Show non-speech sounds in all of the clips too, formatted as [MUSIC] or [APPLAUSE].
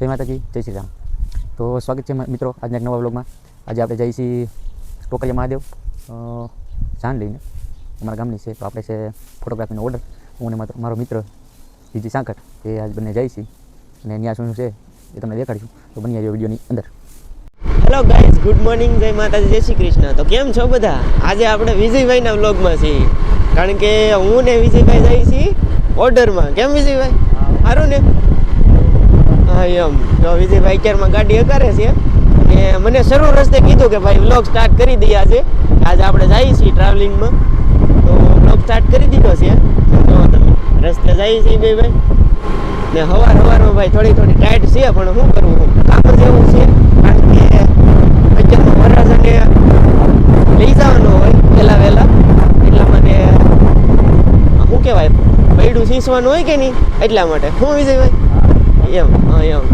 જય માતાજી, જય શ્રી રામ. તો સ્વાગત છે મિત્રો, આજના એક નવા વ્લોગમાં. આજે આપણે જઈએ છીએ ટોકરિયા મહાદેવ જાન લઈને. અમારા ગામની છે, તો આપણે છે ફોટોગ્રાફીનો ઓર્ડર હું અને મારો- મિત્ર જીજી સાંકટ એ આજ બંને જાય છીએ. અને ત્યાં શું છે, એ તમને દેખાડીશું. તો બની આવ્યો વિડીયોની અંદર. હેલો ગાઈઝ ગુડ મોર્નિંગ જય માતાજી, જય શ્રી કૃષ્ણ. તો કેમ છો બધા? આજે આપણે વિજયભાઈના વ્લોગમાં છીએ. કારણ કે હું ને વિજયભાઈ જઈએ છીએ ઓર્ડરમાં કેમ વિજયભાઈ? સારું ને? એમ. તો વિજયભાઈ અત્યારમાં ગાડી અકારે છે અને મને શરૂ રસ્તે કીધું કે ભાઈ વ્લોગ સ્ટાર્ટ કરી દઈએ છે આજે આપણે જઈએ છીએ ટ્રાવેલિંગમાં તો વ્લોગ સ્ટાર્ટ કરી દીધો છે. તો તમે રસ્તે જઈએ છીએ ભાઈ ભાઈ. ને હવાર હવારમાં ભાઈ થોડી થોડી ટાઈટ છે, પણ શું કરવું કામ જ એવું છે, કારણ કે અત્યારમાં વરરાજાને લઈ જવાનો હોય પહેલાં વહેલા. એટલા માટે શું કહેવાય? પૈડું સીસવાનું હોય કે નહીં? એટલા માટે. શું વિજયભાઈ? એમ. હા એમ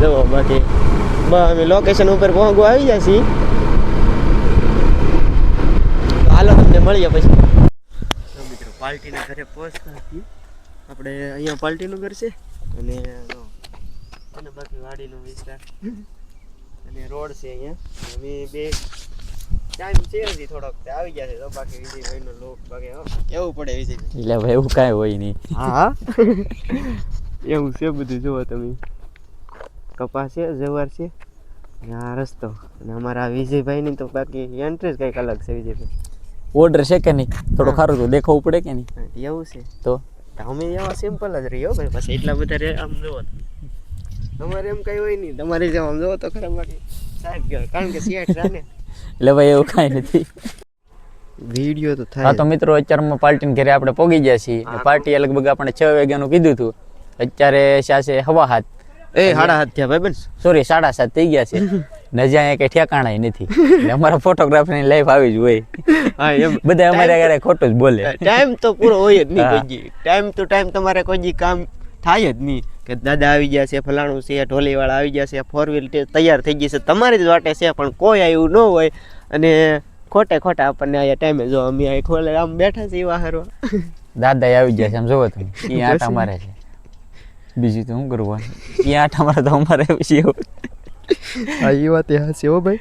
જુઓ બાકી. બસ અમે લોકેશન ઉપર પહોંચવા આવી જાય છીએ. હાલો તમને મળીએ પછી. મિત્રો પાર્ટીના ઘરે પહોંચતા છીએ. આપણે અહીંયા પાર્ટીનું ઘર છે. અને અને બાકી વાડીનો વિસ્તાર. અને રોડ છે અહીંયા. અમે બે ટાઈમ છે હજી થોડોક. આવી ગયા છે. તો બાકી લોક બાકી હો, કેવું પડે એટલે ભાઈ એવું કાંઈ હોય નહીં. હા. એવું છે બધું જુઓ તમે. કપાસ છે જવાર છે અને આ રસ્તો. અને અમારા વિજયભાઈની તો બાકી એન્ટ્રી જ કંઈક અલગ છે વિજયભાઈ. ઓર્ડર છે કે નહીં? થોડું ખારું તો દેખાવું પડે કે નહીં? એવું છે. તો? અમે એવા સિમ્પલ જ રહીએ ભાઈ પછી એટલા બધા આમ જોવો તમારે એમ કઈ હોય નહીં. તમારે જેમ આમ જોવો તો ખરા બાકી સાહેબ કહેવાય કારણ કે સિયાટ છે એટલે ભાઈ એવું કાંઈ નથી. વીડિયો તો હા તો મિત્રો અત્યારમાં પાર્ટીને ઘરે આપણે પોગી ગયા છીએ. પાર્ટી લગભગ આપણે છ વાગ્યાનું કીધું હતું. અત્યારે છે? હવા હાથ. એ સાડા હાથ થયા ભાઈ બન સોરી સાડા સાત થઈ ગયા છે. ને જ્યાં કઈ ઠેકાણા નથી. અમારા ફોટોગ્રાફરની લાઈફ આવી જ હોય. હા એમ. બધા અમારે ઘરે ખોટું જ બોલે. ટાઈમ તો પૂરો હોય જ નહીં. કોઈ ટાઈમ ટુ ટાઈમ તમારે કોઈ કામ થાય જ નહીં કે દાદા આવી ગયા છે ફલાણું છે ઢોલીવાળા આવી ગયા છે ફોર વ્હીલ તૈયાર થઈ ગઈ છે. તમારી જ વાટે છે પણ કોઈ આવ્યું ન હોય. અને ખોટે ખોટા આપણને અહીંયા ટાઈમે જો અમે અહીં ખોલે આમ બેઠા છીએ વાહરો દાદા આવી ગયા છે આમ જોવો તમે. [LAUGHS] એ આટા મારે છે. બીજું તો શું કરવું એ મારે તો અમારે પછી એવું. હા એ વાત એ હશે હો ભાઈ.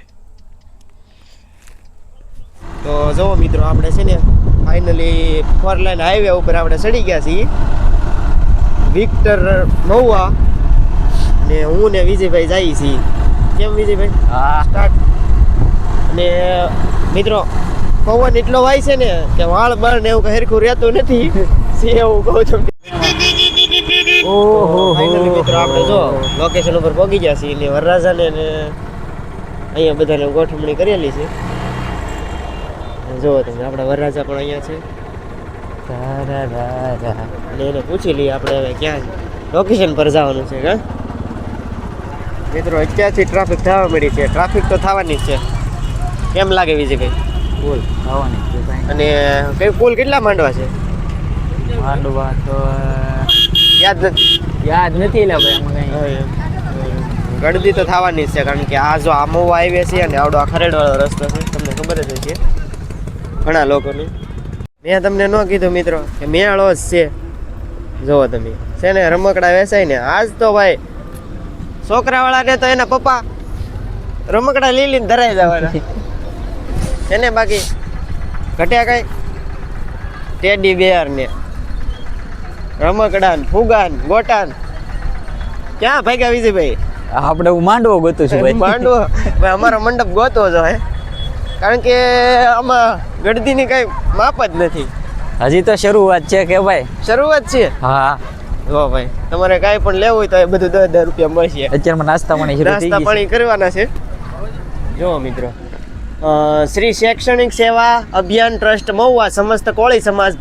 તો જુઓ મિત્રો આપણે છે ને ફાઇનલી ફોર લાઈન હાઈવે ઉપર આપણે ચડી ગયા છીએ. વિક્ટર મહુવા ને હું ને વિજયભાઈ જઈએ છીએ. કેમ વિજયભાઈ? હા. સ્ટાર્ટ અને મિત્રો પવન એટલો વાય છે ને કે વાળ બળ ને એવું કઈ હરખું રહેતું નથી. [LAUGHS] એવું કહું છું. ઓહો ફાઇનલી મિત્રો આપણે જો લોકેશન ઉપર પહોંચી ગયા છીએ. એટલે વરરાજાને ને અહીંયા બધાને ગોઠવણી કરેલી છે. જો તમે આપણા વરરાજા પણ અહીંયા છે. અને એને પૂછી લઈએ આપણે હવે ક્યાં લોકેશન પર જવાનું છે કા મિત્રો અત્યારથી ટ્રાફિક થવા મળી છે. ટ્રાફિક તો થવાની જ છે. કેમ લાગે વિજયભાઈ? બોલ થવાની અને કઈ પુલ કેટલા માંડવા છે? માંડવા તો યાદ નથી? યાદ નથી લે ભાઈ આમાં કાંઈ. ગળદી તો થવાની છે કારણ કે આ જો આ મહુવા હાઈવે છે અને આવડો આ ખરેડવાળો રસ્તો છે તમને ખબર જ હશે. ઘણા લોકોને. મેં તમને ન કીધું મિત્રો કે મેળો જ છે. જુઓ તમે. છે ને રમકડા વેચાય ને. આજ તો ભાઈ છોકરાવાળાને તો એના પપ્પા રમકડા લઈ લઈને ધરાઈ જવાના. [LAUGHS] એને બાકી ઘટ્યા કઈ? ટેડી બેર ને રમકડા ફુગાન ગોટાન. ક્યાં ભાગ્યા વિજયભાઈ આપણે હું માંડવો ગોતું છું ભાઈ. માંડવો? ભાઈ અમારો મંડપ ગોતો જ હોય. કારણ કે આમાં ગળદીની કઈ માપ જ નથી. હજી તો શરૂઆત છે કે ભાઈ. શરૂઆત છે? હા. જો ભાઈ તમારે કાંઈ પણ લેવું હોય તો એ બધું દસ હજાર રૂપિયા મળશે. અત્યારમાં નાસ્તા પાણી નાસ્તા પાણી કરવાના છે. જો મિત્રો શ્રી શૈક્ષણિક સેવા અભિયાન ટ્રસ્ટ મહુવા સમસ્ત કોળી સમાજ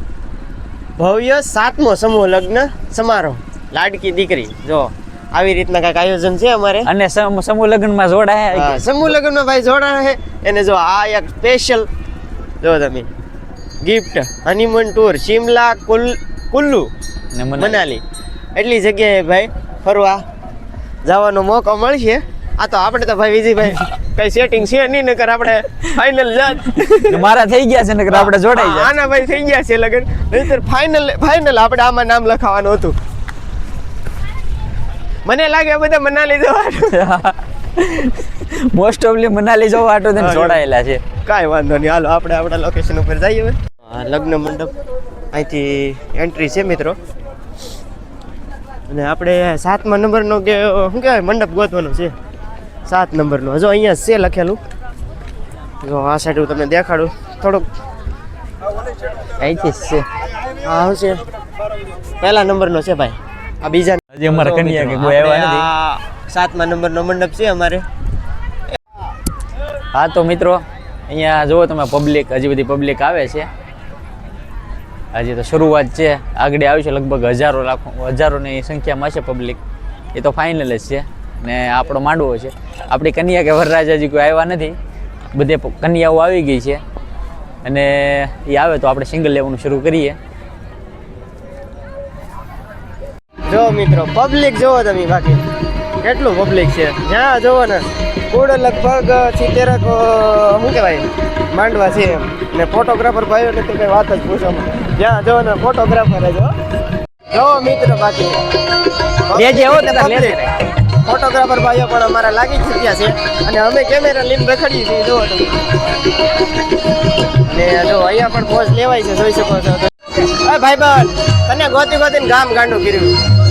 ભવ્ય સાતમો સમૂહ લગ્ન સમારોહ. લાડકી દીકરી. જો આવી રીતના કંઈક આયોજન છે અમારે? અને સમ- સમૂહ લગ્નમાં જોડાય સમૂહ લગ્નમાં ભાઈ જોડાય એને જો આ એક સ્પેશિયલ જો તમે ગિફ્ટ હનીમૂન ટૂર શિમલા કુલ કુલ્લુ મનાલી. મનાલી. એટલી જગ્યાએ ભાઈ ફરવા જવાનો મોકો મળશે. આ તો આપણે તો ભાઈ વિજયભાઈ કઈ સેટિંગ છે નહીં નકર આપણે ફાઇનલ જાત. મારા થઈ ગયા છે નકર આપણે જોડાઈ જાય. આના ભાઈ થઈ ગયા છે લગન. નહીતર ફાઇનલ ફાઇનલ આપણે આમાં નામ લખાવવાનું હતું. મને લાગે બધા મનાલી જવા મોસ્ટ ઓફલી મનાલી જવા આટો તેને જોડાયેલા છે. કાંઈ વાંધો નહીં. હાલો આપણે આપણા લોકેશન ઉપર જઈએ હવે. લગ્ન મંડપ અહીંથી એન્ટ્રી છે મિત્રો. અને આપણે સાતમા નંબરનો કે શું કહેવાય મંડપ ગોતવાનો છે. સાત નંબરનો. હજુ અહીંયા છે લખેલું. જો આ સાઈડ હું તમને દેખાડું. થોડુંક અહીંથી છે. હા શું છે. પહેલા નંબરનો છે ભાઈ. આ બીજા હજી અમારા કન્યા કે કોઈ આવ્યા નથી. સાતમા નંબરનો મંડપ છે અમારે. હા તો મિત્રો અહીંયા જુઓ તમે પબ્લિક હજી બધી પબ્લિક આવે છે. હજી તો શરૂઆત છે. આગળ આવશે લગભગ હજારો લાખો હજારોની સંખ્યામાં છે પબ્લિક એ તો ફાઇનલ જ છે. ને આપણો માંડવો છે. આપણી કન્યા કે વરરાજાજી કોઈ આવ્યા નથી. બધે કન્યાઓ આવી ગઈ છે. અને એ આવે તો આપણે સિંગલ લેવાનું શરૂ કરીએ. જો મિત્રો પબ્લિક જોવો તમે બાકી. કેટલું પબ્લિક છે? જ્યાં જોવો ને કુડ લગભગ સિત્તેરક શું કહેવાય? માંડવા છે એમ. ને ફોટોગ્રાફર ભાઈઓ ને તો કઈ વાત જ પૂછો જ્યાં જોવો ને ફોટોગ્રાફર જો. જો મિત્રો બાકી. લેજે હો લેજે. ફોટોગ્રાફર ભાઈઓ પણ અમારા લાગી ચૂક્યા છે. અને અમે કેમેરા લઈને રખડીએ છીએ જોવો તમે. ને જો અહીંયા પણ પોઝ લેવાય છે જોઈ શકો છો. અરે ભાઈ બંધ તને ગોતી ગોતીને ગામ ગાંડું કર્યું.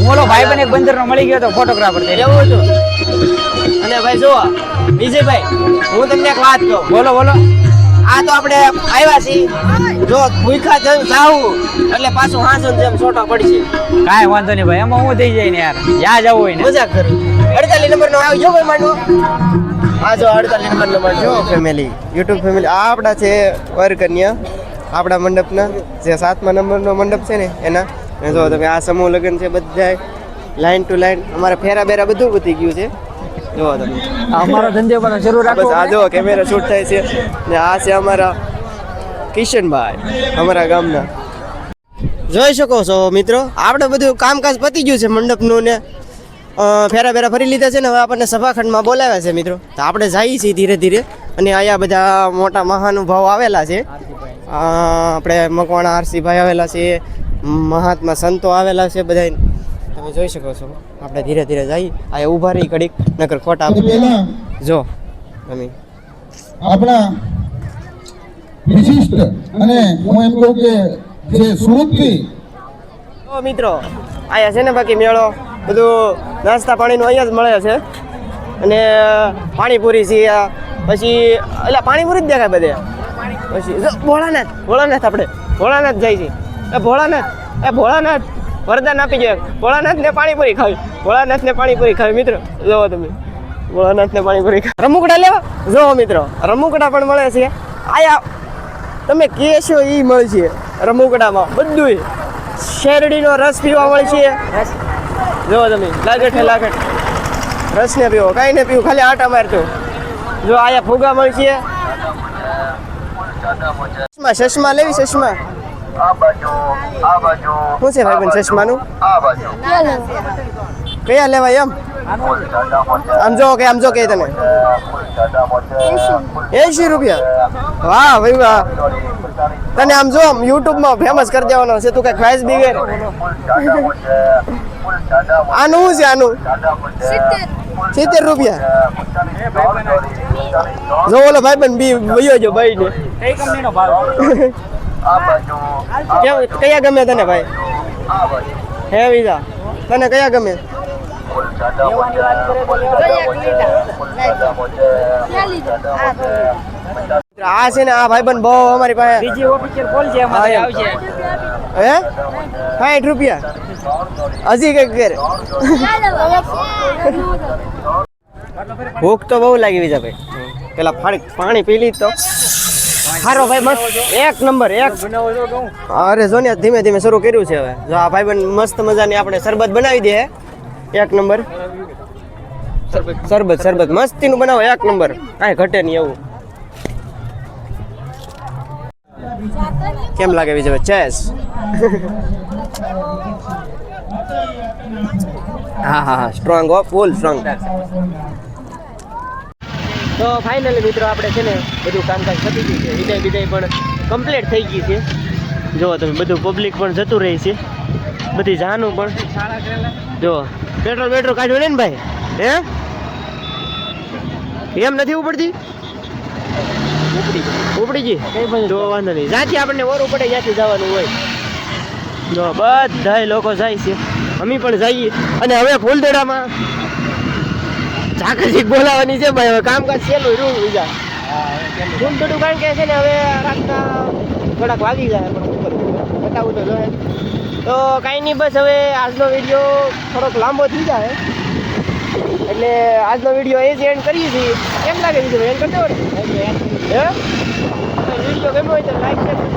બોલો ભાઈ બને એક બંદરનો મળી ગયો તો ફોટોગ્રાફર એવું છું. અને ભાઈ જુઓ વિજયભાઈ હું તમને એક વાત કહું. બોલો બોલો. આ તો આપણે આવ્યા છીએ. જો ભૂખા જેમ જાવું એટલે પાછું હાંસું જેમ છોટો પડશે કાંઈ વાંધો નહીં ભાઈ એમાં હું થઈ જાય ને યાર. યાદ જવું હોય ને. મજાક કરું. અડતાલીસ નંબર નો આવ્યો ભાઈ માંડવો આ જો અડતાલીસ નંબર નો માંડવો ફેમિલી યુટ્યુબ ફેમિલી આ આપણા છે વરકન્યા આપણા મંડપના જે સાતમા નંબરનો મંડપ છે ને એના. જો તમે આ સમૂહ લગ્ન છે બધા લાઈન ટુ લાઈન અમારે ફેરા બેરા બધું પતી ગયું છે. જુઓ તમે. અમારો ધંધો પણ શરૂ રાખો. આ જો કેમેરા શૂટ થાય છે. ને આ છે અમારા કિશનભાઈ અમારા ગામના. જોઈ શકો છો મિત્રો આપણે બધું કામકાજ પતી ગયું છે મંડપનું ને ફેરા ફેરા ફરી લીધા છે ને હવે આપણને સભાખંડમાં બોલાવ્યા છે મિત્રો. તો આપણે જઈએ છીએ ધીરે ધીરે. અને અહીંયા બધા મોટા મહાનુભાવ આવેલા છે. આપણે મકવાણા આરસીભાઈ આવેલા છે મહાત્મા સંતો આવેલા છે બધા તમે જોઈ શકો છો. આપણે ધીરે ધીરે જઈએ આ ઊભા રહી ઘડીક નકર ખોટા જો અમે. આપણા વિશિષ્ટ અને હું એમ કહું કે જે સુરતથી ઓ મિત્રો આયા છે ને બાકી મેળો બધું નાસ્તા પાણીનું અહીંયા જ મળે છે. અને પાણીપુરી છે આ પછી એટલે પાણીપુરી જ દેખાય બધે. પછી જો ભોળાનાથ ભોળાનાથ આપણે ભોળાનાથ જાય છે. એ ભોળાનાથ એ ભોળાનાથ. વરદાન આપી ગયો ભોળાનાથ ને પાણીપુરી ખાવી. ભોળાનાથ ને પાણીપુરી ખાવી, મિત્રો. જોવો તમે. ભોળાનાથને પાણીપુરી ખાવી. રમુકડા લેવા? જોવો, મિત્રો. રમુકડા પણ મળે છે. આયા. તમે કહેશો એ મળશે રમુકડામાં. બધુંય. શેરડીનો રસ પીવા મળશે જોવો તમે. લાગટ હે રસ ને પીવો. કાંઈ ને પીવું. ખાલી આટા મારતો જો આયા ફુગા મળશે ચશ્મા ચશ્મા. લેવી ચશ્મા. શું છે ભાઈ બેન ચશ્માનું? કયા લેવાય એમ? આમ જો કે આમ જો કે તને. એસી રૂપિયા? વાહ ભાઈ વાહ. તને આમ જો આમ યુટ્યુબમાં ફેમસ કરી દેવાનો છે તું કઈ ખ્વાઈસ બિગેર આનું શું છે આનું? સિત્તેર રૂપિયા. જો ઓલો ભાઈ બન બી વયો જો ભાઈ ને કઈ કંપનીનો ભાવ? કેમ? કયા ગમે તને ભાઈ? હે વિઝા તને કયા ગમે? આ છે ને આ ભાઈબંધ બહુ અમારી પાસે બીજી ઓફિસર કોલ છે અમારે હા, આવશે હે? સાઠ રૂપિયા. હજી કંઈક ઘેર ભૂખ તો બહુ લાગી બીજા ભાઈ. પેલા પાણી પાણી પી લીધી તો. સારો ભાઈ, મસ્ત. એક નંબર, એક. અરે જો ધીમે ધીમે શરૂ કર્યું છે હવે. જો આ ભાઈ મસ્ત મજાની આપણે શરબત બનાવી દે એક નંબર. શરબત શરબત. મસ્તીનું બનાવો, એક નંબર. કાંઈ ઘટે નહીં એવું. કેમ લાગે બીજે ચેસ. હા હા હા. સ્ટ્રોંગ હો ફૂલ સ્ટ્રોંગ તો ફાઇનલી મિત્રો આપણે છે ને બધું કામકાજ પતી ગયું છે. વિદાય વિદાય પણ કમ્પ્લીટ થઈ ગઈ છે. જુઓ તમે, બધું પબ્લિક પણ જતું રહી છે. બધી જાનું પણ. જુઓ પેટ્રોલ પેટ્રોલ કાઢ્યું ને ભાઈ? હે? એમ નથી ઉપડતી? ઉપડી ગઈ. તો વાંધો નહીં. જ્યાંથી આપણને ઓરું પડે ત્યાંથી જવાનું હોય. જો બધા લોકો જાય છે. અમે પણ જઈએ. અને હવે ફૂલદેડામાં ઝાકરજી બોલાવાની છે ભાઈ હવે કામકાજ છેલ્લું રહ્યું બીજા. થોડું કારણ કે છે ને હવે રાતના થોડાક વાગી જાય પણ બતાવું તો જોઈએ તો કાંઈ નહીં બસ હવે આજનો વીડિયો થોડોક લાંબો થઈ જાય. એટલે આજનો વીડિયો એ જ એન્ડ કરીએ છીએ. કેમ લાગે છે? એન્ડ કરતો દેવો ને હે? વીડિયો ગમ્યો હોય તો લાઈક સબસ્ક્રાઈબ